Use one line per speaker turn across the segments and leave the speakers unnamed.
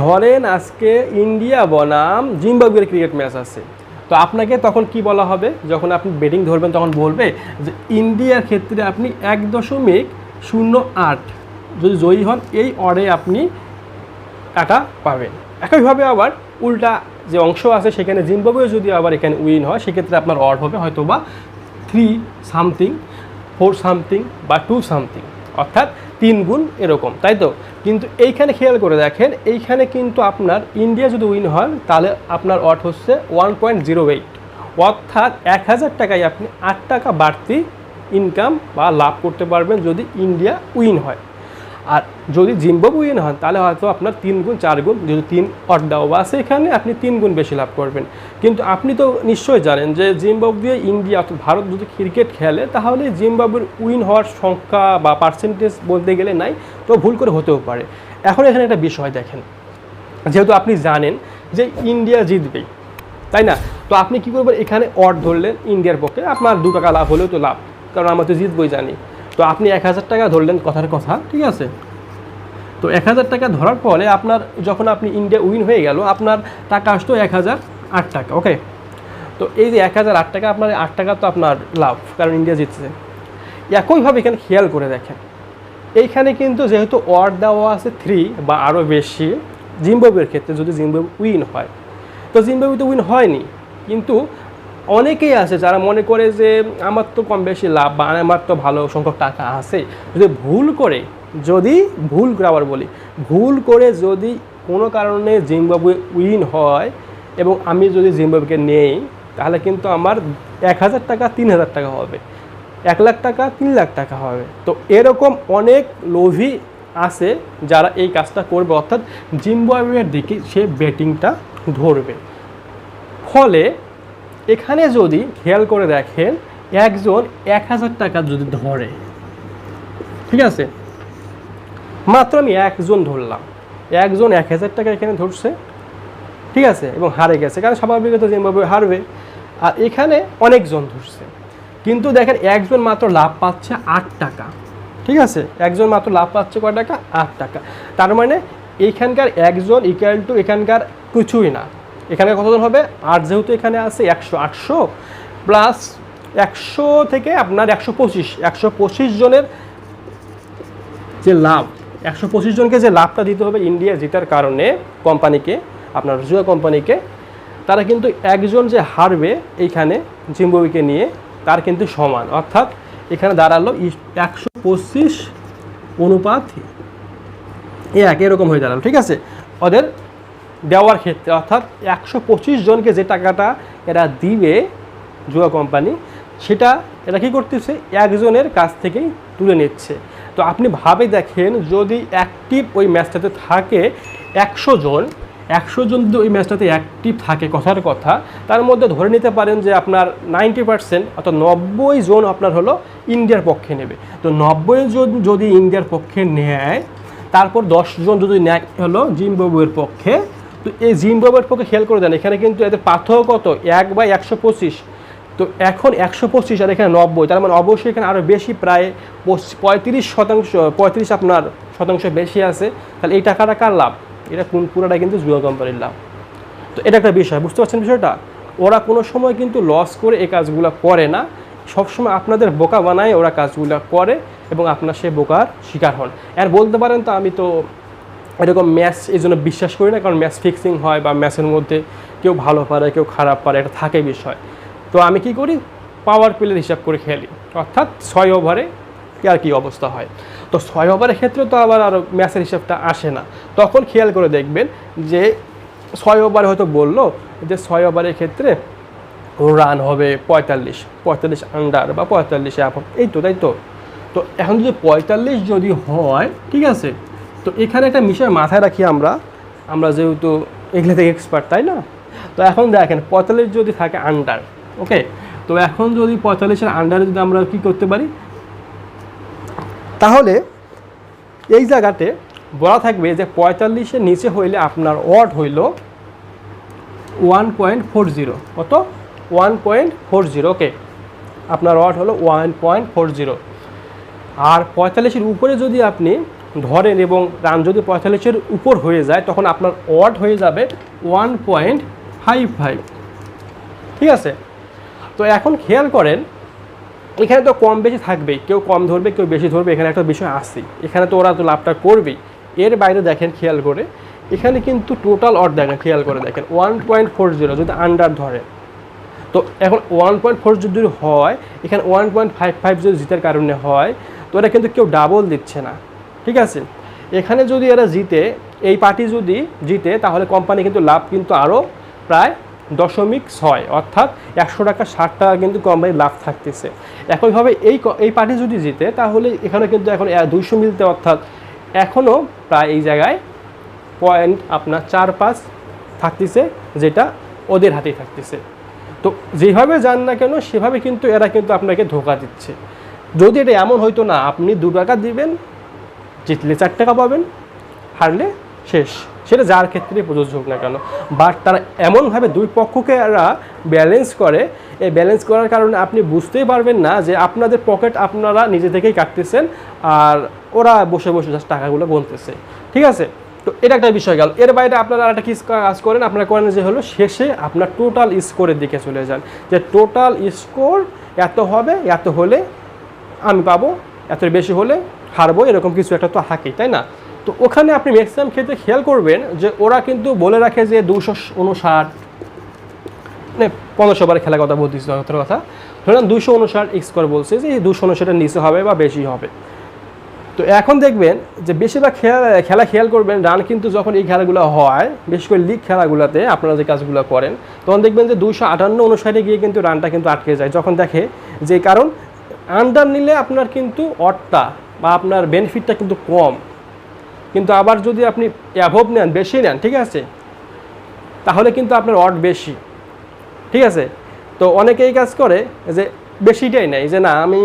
ধরেন আজকে ইন্ডিয়া বনাম জিম্বাবুয়ের ক্রিকেট ম্যাচ আছে। তো আপনাকে তখন কি বলা হবে? যখন আপনি ব্যাটিং ধরবেন, তখন বলবে যে ইন্ডিয়ার ক্ষেত্রে আপনি এক দশমিক শূন্য আট। যদি জয়ী হন, এই অর্ডে আপনি টাকা পাবেন। একইভাবে আবার উল্টা যে অংশ আছে, সেখানে জিম্বাবুয়ে যদি আবার এখানে উইন হয়, সেক্ষেত্রে আপনার অর্ড হবে হয়তো বা থ্রি সামথিং ফোর সামথিং বা টু সামথিং অর্থাৎ তিন গুণ এরকম, তাই তো? কিন্তু এইখানে খেয়াল করে দেখেন, এইখানে কিন্তু আপনার ইন্ডিয়া যদি উইন হয়, তাহলে আপনার অট হচ্ছে ওয়ান পয়েন্ট জিরো এইট অর্থাৎ এক হাজার টাকায় আপনি আট টাকা বাড়তি ইনকাম বা লাভ করতে পারবেন যদি ইন্ডিয়া উইন হয়। আর যদি জিম্বাবু উইন হন, তাহলে হয়তো আপনার তিন গুণ, চার গুণ, যদি তিন অট অড্ডাও আছে এখানে, আপনি তিন গুণ বেশি লাভ করবেন। কিন্তু আপনি তো নিশ্চয়ই জানেন যে জিম্বাবুয়ে ইন্ডিয়া অর্থাৎ ভারত যদি ক্রিকেট খেলে, তাহলে জিম্বাবুর উইন হওয়ার সংখ্যা বা পার্সেন্টেজ বলতে গেলে নাই, তো ভুল করে হতেও পারে। এখন এখানে একটা বিষয় দেখেন। যেহেতু আপনি জানেন যে ইন্ডিয়া জিতবেই তাই না? তো আপনি কী করবেন? এখানে অট ধরলেন ইন্ডিয়ার পক্ষে, আপনার দু টাকা লাভ হলেও তো লাভ, কারণ আমরা তো জিতবই জানি। তো আপনি এক হাজার টাকা ধরলেন কথার কথা, ঠিক আছে? তো এক হাজার টাকা ধরার ফলে আপনার যখন আপনি ইন্ডিয়া উইন হয়ে গেল, আপনার টাকা আসতো এক হাজার আট টাকা ওকে তো এই যে এক হাজার আট টাকা, আপনার আট টাকা তো আপনার লাভ, কারণ ইন্ডিয়া জিতছে। একইভাবে এখানে খেয়াল করে দেখেন, এইখানে কিন্তু যেহেতু অড দেওয়া আছে থ্রি বা আরও বেশি, জিম্বাবুয়ের ক্ষেত্রে যদি জিম্বাবু উইন হয়, তো জিম্বাবু তো উইন হয়নি, কিন্তু অনেকেই আছে যারা মনে করে যে আমার তো কম বেশি লাভ বা আমার তো ভালো সংখ্যক টাকা আছে। যদি ভুল করে, যদি ভুল করে আবার বলি, ভুল করে যদি কোনো কারণে জিম্বাবুয়ে উইন হয় এবং আমি যদি জিম্বাবুকে নেই, তাহলে কিন্তু আমার এক হাজার টাকা, তিন হাজার টাকা হবে। এক লাখ টাকা, তিন লাখ টাকা হবে। তো এরকম অনেক লোভী আছে যারা এই কাজটা করবে। অর্থাৎ জিম্বাবুয়ের দিকে সে ব্যাটিংটা ধরবে। ফলে এখানে যদি খেয়াল করে দেখেন, একজন এক হাজার টাকা যদি ধরে, ঠিক আছে? মাত্র আমি একজন ধরলাম। একজন এক হাজার টাকা এখানে ধরছে, ঠিক আছে? এবং হারে গেছে, কারণ স্বাভাবিকত জিম্বাবুয়ে হারবে। আর এখানে অনেকজন ধরছে। কিন্তু দেখেন, একজন মাত্র লাভ পাচ্ছে আট টাকা, ঠিক আছে? একজন মাত্র লাভ পাচ্ছে কয় টাকা? আট টাকা। তার মানে এইখানকার একজন ইকুয়াল টু এখানকার কিছুই না। এখানে কতজন হবে? আর যেহেতু এখানে আছে একশো আটশো প্লাস একশো থেকে আপনার একশো পঁচিশ একশো পঁচিশ জনের যে লাভ, একশো পঁচিশ জনকে যে লাভটা দিতে হবে ইন্ডিয়া জেতার কারণে কোম্পানিকে, আপনার জুয়া কোম্পানিকে, তারা কিন্তু একজন যে হারবে এইখানে জিম্বাবুকে নিয়ে, তার কিন্তু সমান। অর্থাৎ এখানে দাঁড়াল একশো পঁচিশ অনুপাত এক, এরকম হয়ে দাঁড়াল, ঠিক আছে? ওদের দেওয়ার ক্ষেত্রে, অর্থাৎ একশো পঁচিশ জনকে যে টাকাটা এরা দিবে জুয়া কোম্পানি, সেটা এরা কী করতেছে? একজনের কাছ থেকেই তুলে নিচ্ছে। তো আপনি ভাবে দেখেন, যদি অ্যাক্টিভ ওই ম্যাচটাতে থাকে একশো জন একশো জন যদি ওই ম্যাচটাতে অ্যাক্টিভ থাকে, কথার কথা, তার মধ্যে ধরে নিতে পারেন যে আপনার নাইনটি পার্সেন্ট, অর্থাৎ নব্বই জন আপনার হলো ইন্ডিয়ার পক্ষে নেবে। তো নব্বই জন যদি ইন্ডিয়ার পক্ষে নেয়, তারপর দশজন যদি নেয়, হলো জিম্বাবুয়ের পক্ষে তো এই জিম্বাবুয়ের পক্ষে খেয়াল করে দেন, এখানে কিন্তু এদের পার্থক্য কত এক বাই একশো পঁচিশ। তো এখন একশো পঁচিশ আর এখানে নব্বই, তার মানে অবশ্যই এখানে আরও বেশি প্রায় পঁয়ত্রিশ শতাংশ, পঁয়ত্রিশ আপনার শতাংশ বেশি আছে। তাহলে এই টাকাটা কার লাভ? এটা কোন পুরোটা কিন্তু জুয়া কোম্পানির লাভ। তো এটা একটা বিষয়, বুঝতে পারছেন বিষয়টা? ওরা কোনো সময় কিন্তু লস করে এই কাজগুলো করে না। সবসময় আপনাদের বোকা বানায় ওরা কাজগুলো করে এবং আপনার সে বোকার শিকার হন। আর বলতে পারেন তো আমি তো এরকম ম্যাচ এই জন্য বিশ্বাস করি না, কারণ ম্যাচ ফিক্সিং হয় বা ম্যাচের মধ্যে কেউ ভালো পারে, কেউ খারাপ পারে, এটা থাকে বিষয়। তো আমি কি করি? পাওয়ার প্লের হিসাব করে খেলি। অর্থাৎ ছয় ওভারে আর কি অবস্থা হয়। তো ছয় ওভারের ক্ষেত্রে তো আবার আরও ম্যাচের হিসাবটা আসে না। তখন খেয়াল করে দেখবেন যে ছয় ওভারে হয়তো বলল যে ছয় ওভারের ক্ষেত্রে রান হবে পঁয়তাল্লিশ পঁয়তাল্লিশ আন্ডার বা পঁয়তাল্লিশে অ্যাপ এই তো, তাই তো? তো এখন যদি পঁয়তাল্লিশ যদি হয়, ঠিক আছে তো এখানে একটা বিষয় মাথায় রাখি আমরা। আমরা যেহেতু এগুলো থেকে এক্সপার্ট তাই না? তো এখন দেখেন, পঁয়তাল্লিশ যদি থাকে আন্ডার ওকে তো এখন যদি পঁয়তাল্লিশের আন্ডারে যদি আমরা কি করতে পারি? তাহলে এই জায়গাতে বলা থাকবে যে পঁয়তাল্লিশের নিচে হইলে আপনার ওয়াট হইল ওয়ান পয়েন্ট ফোর জিরো কত? One point four zero okay আপনার ওয়াট হলো ওয়ান পয়েন্ট ফোর জিরো আর পঁয়তাল্লিশের উপরে যদি আপনি ধরেন এবং রান যদি পঁয়তাল্লিশের উপর হয়ে যায়, তখন আপনার ওয়াট হয়ে যাবে ওয়ান পয়েন্ট ফাইভ ফাইভ ঠিক আছে? তো এখন খেয়াল করেন, এখানে তো কম বেশি থাকবেই, কেউ কম ধরবে, কেউ বেশি ধরবে, এখানে একটা বিষয় আসছেই এখানে তো ওরা তো লাভটা করবেই। এর বাইরে দেখেন, খেয়াল করে, এখানে কিন্তু টোটাল অট দেখেন, খেয়াল করে দেখেন ওয়ান পয়েন্ট ফোর জিরো যদি আন্ডার ধরে। তো এখন ওয়ান পয়েন্ট ফোর যদি হয়, এখানে ওয়ান পয়েন্ট ফাইভ ফাইভ যদি জিতের কারণে হয়, তো এটা কিন্তু কেউ ডাবল দিচ্ছে না। ঠিক আছে? এখানে যদি এরা জিতে, এই পার্টি যদি জিতে, তাহলে কোম্পানি কিন্তু লাভ কিন্তু আরও প্রায় দশমিক ছয়, অর্থাৎ একশো টাকা ষাট টাকা কিন্তু কোম্পানির লাভ থাকতেছে। একইভাবে এই এই পার্টি যদি জিতে, তাহলে এখানে কিন্তু এখন দুইশো মিলতে, অর্থাৎ এখনও প্রায় এই জায়গায় পয়েন্ট আপনার চার পাঁচ থাকতেছে, যেটা ওদের হাতেই থাকতেছে। তো যেভাবে যান না কেন, সেভাবে কিন্তু এরা কিন্তু আপনাকে ধোকা দিচ্ছে। যদি এটা এমন হইতো না, আপনি দু টাকা দিবেন জিতলে চার টাকা পাবেন, হারলে শেষ। সেটা যার ক্ষেত্রে প্রযোজ্য হোক না কেন। বাট তারা এমনভাবে দুই পক্ষকে এরা ব্যালেন্স করে। এই ব্যালেন্স করার কারণে আপনি বুঝতেই পারবেন না যে আপনাদের পকেট আপনারা নিজে থেকেই কাটতেছেন আর ওরা বসে বসে টাকাগুলো গুনতেছে। ঠিক আছে? তো এটা একটা বিষয় গেল। এর বাইরে আপনারা একটা কি কাজ করেন? আপনারা করেন যে হলো শেষে আপনার টোটাল স্কোরের দিকে চলে যান। যে টোটাল স্কোর এত হবে, এত হলে আমি পাবো এত বেশি হলে হারবো, এরকম কিছু একটা তো থাকেই, তাই না? তো ওখানে আপনি ম্যাক্সিমাম ক্ষেত্রে খেয়াল করবেন যে ওরা কিন্তু বলে রাখে যে দুশো উনষাট মানে পনেরোশো বার খেলার কথা বলতেছি কথার কথা। ধরেন দুশো উনষাট স্কোর বলছে যে দুশো উনষাটের নিচে হবে বা বেশি হবে। তো এখন দেখবেন যে বেশিরভাগ খেলা খেলা খেয়াল করবেন রান কিন্তু যখন এই খেলাগুলো হয়, বিশেষ করে লিগ খেলাগুলোতে আপনারা যে কাজগুলো করেন, তখন দেখবেন যে দুশো আটান্ন অনুসারে গিয়ে কিন্তু রানটা কিন্তু আটকে যায়। যখন দেখে যে কারণ আন্ডার নিলে আপনার কিন্তু অটটা বা আপনার বেনিফিটটা কিন্তু কম। কিন্তু আবার যদি আপনি অ্যাভোভ নেন, বেশি নেন, ঠিক আছে? তাহলে কিন্তু আপনার অট বেশি। ঠিক আছে? তো অনেকে এই কাজ করে যে বেশিটাই নেয়। যে না, আমি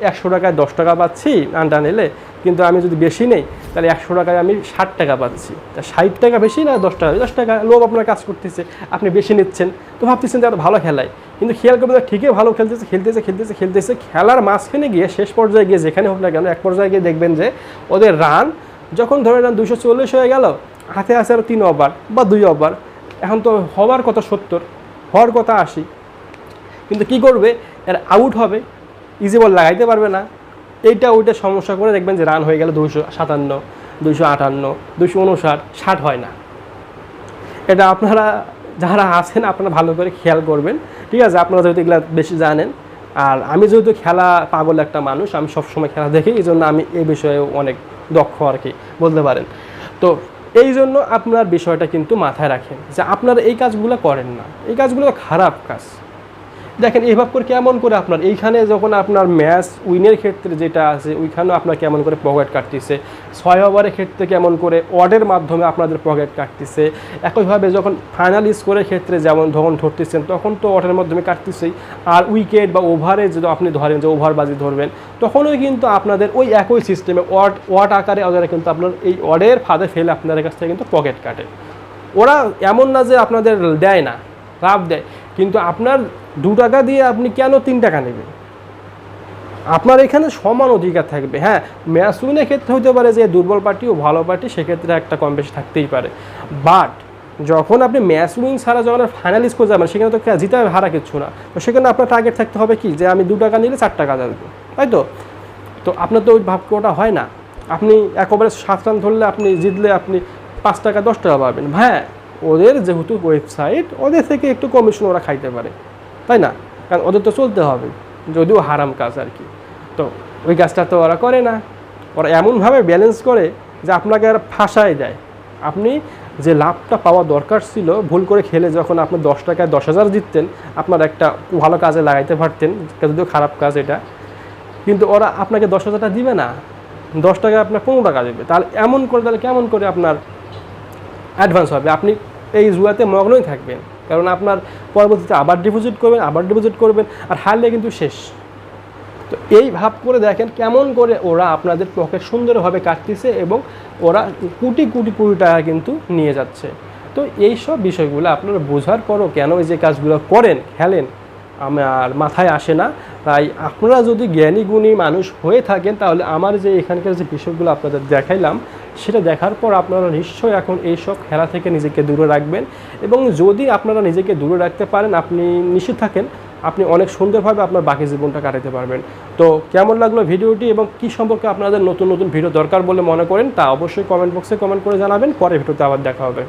একশো টাকায় দশ টাকা পাচ্ছি আন্ডা নিলে কিন্তু আমি যদি বেশি নেই, তাহলে একশো টাকায় আমি ষাট টাকা পাচ্ছি। তা ষাট টাকা বেশি না দশ টাকা? দশ টাকা লোভ আপনার কাজ করতেছে, আপনি বেশি নিচ্ছেন। তো ভাবতেছেন যে এত ভালো খেলায়। কিন্তু খেয়াল করবেন ঠিকই ভালো খেলতেছে খেলতেছে খেলতেছে খেলতেছে। খেলার মাঝখানে গিয়ে, শেষ পর্যায়ে গিয়ে, যেখানে হোক না কেন, এক পর্যায়ে গিয়ে দেখবেন যে ওদের রান যখন ধরে রান দুশো চল্লিশ হয়ে গেল, হাতে আছে আরও তিন ওভার বা দুই ওভার এখন তো হওয়ার কথা সত্তর, হওয়ার কথা আশি। কিন্তু কি করবে? এর আউট হবে। ইজি বল লাগাইতে পারবে না। এইটা ওইটা সমস্যা করে দেখবেন যে রান হয়ে গেল দুইশো সাতান্ন, দুইশো আটান্ন, দুইশো উনষাট, ষাট হয় না। এটা আপনারা যারা আছেন আপনারা ভালো করে খেয়াল করবেন। ঠিক আছে, আপনারা যেহেতু এগুলো বেশি জানেন, আর আমি যেহেতু খেলা পাগল একটা মানুষ, আমি সবসময় খেলা দেখি, এই জন্য আমি এই বিষয়ে অনেক দক্ষ আর কি বলতে পারেন। তো এই জন্য আপনার বিষয়টা কিন্তু মাথায় রাখেন যে আপনারা এই কাজগুলো করেন না। এই কাজগুলো খারাপ কাজ। দেখেন এইভাবে করে কেমন করে আপনার, এইখানে যখন আপনার ম্যাচ উইনের ক্ষেত্রে যেটা আছে, ওইখানেও আপনার কেমন করে পকেট কাটতেছে। ছয় ওভারের ক্ষেত্রে কেমন করে অডের মাধ্যমে আপনাদের পকেট কাটতেছে। একইভাবে যখন ফাইনাল স্কোরের ক্ষেত্রে যেমন যখন ধরতেছেন, তখন তো অডের মাধ্যমে কাটতেছেই। আর উইকেট বা ওভারে যদি আপনি ধরেন যে ওভার বাজি ধরবেন, তখনও কিন্তু আপনাদের ওই একই সিস্টেমে ওয়াট ওয়াট আকারে ওদের কিন্তু আপনার এই অডের ফাঁদে ফেলে আপনাদের কাছ থেকে কিন্তু পকেট কাটে। ওরা এমন না যে আপনাদের দেয় না লাভ দেয়। কিন্তু আপনার দু টাকা দিয়ে আপনি কেন তিন টাকা নেবেন? আপনার এখানে সমান অধিকার থাকবে। হ্যাঁ ম্যাচ উইনের ক্ষেত্রে হতে পারে যে দুর্বল পার্টি ও ভালো পার্টি, সেক্ষেত্রে একটা কম বেশি থাকতেই পারে। বাট যখন আপনি ম্যাচ উইন ছাড়া যখন ফাইনাল স্কোর যাবেন, সেখানে তো জিতে হারা কিচ্ছু না। তো সেখানে আপনার টার্গেট থাকতে হবে কি? যে আমি দু টাকা নিলে চার টাকা যাবে তাই তো? তো আপনার তো ওই ভাবকে ওটা হয় না। আপনি একবারে সাত রান ধরলে আপনি জিতলে আপনি পাঁচ টাকা, দশ টাকা পাবেন। হ্যাঁ ওদের যেহেতু ওয়েবসাইট ওদের থেকে একটু কমিশন ওরা খাইতে পারে। তাই না? কারণ ওদের তো চলতে হবে, যদিও হারাম কাজ আর কি। তো ওই কাজটা তো ওরা করে না। ওরা এমনভাবে ব্যালেন্স করে যে আপনাকে আর ফাঁসায় দেয়। আপনি যে লাভটা পাওয়া দরকার ছিল, ভুল করে খেলে যখন আপনি দশ টাকায় দশ হাজার জিততেন, আপনার একটা ভালো কাজে লাগাইতে পারতেন, যদিও খারাপ কাজ এটা। কিন্তু ওরা আপনাকে দশ হাজারটা দিবে না। দশ টাকা আপনার পনেরো টাকা দেবে। তাহলে এমন করে, তাহলে কেমন করে আপনার অ্যাডভান্স হবে? আপনি এই জুয়াতে মগ্নই থাকবেন। কারণ আপনার পরবর্তীতে আবার ডিপোজিট করবেন, আবার ডিপোজিট করবেন, আর হারলে কিন্তু শেষ। তো এই ভাব করে দেখেন কেমন করে ওরা আপনাদের পকেট সুন্দরভাবে কাটতেছে এবং ওরা কোটি কোটি কোটি টাকা কিন্তু নিয়ে যাচ্ছে। তো এই সব বিষয়গুলো আপনারা বোঝার পরও কেন এই যে কাজগুলো করেন, খেলেন, আমার মাথায় আসে না। তাই আপনারা যদি জ্ঞানী গুণী মানুষ হয়ে থাকেন, তাহলে আমার যে এখানকার যে বিষয়গুলো আপনাদের দেখাইলাম সেটা দেখার পর আপনারা নিশ্চয়ই এখন এইসব খেলা থেকে নিজেকে দূরে রাখবেন এবং যদি আপনারা নিজেকে দূরে রাখতে পারেন, আপনি নিশ্চিত থাকেন আপনি অনেক সুন্দরভাবে আপনার বাকি জীবনটা কাটাতে পারবেন। তো কেমন লাগল ভিডিওটি এবং কি সম্পর্কে আপনাদের নতুন নতুন ভিডিও দরকার বলে মনে করেন তা অবশ্যই কমেন্ট বক্সে কমেন্ট করে জানাবেন, পরে ভিডিওতে আবার দেখা হবে।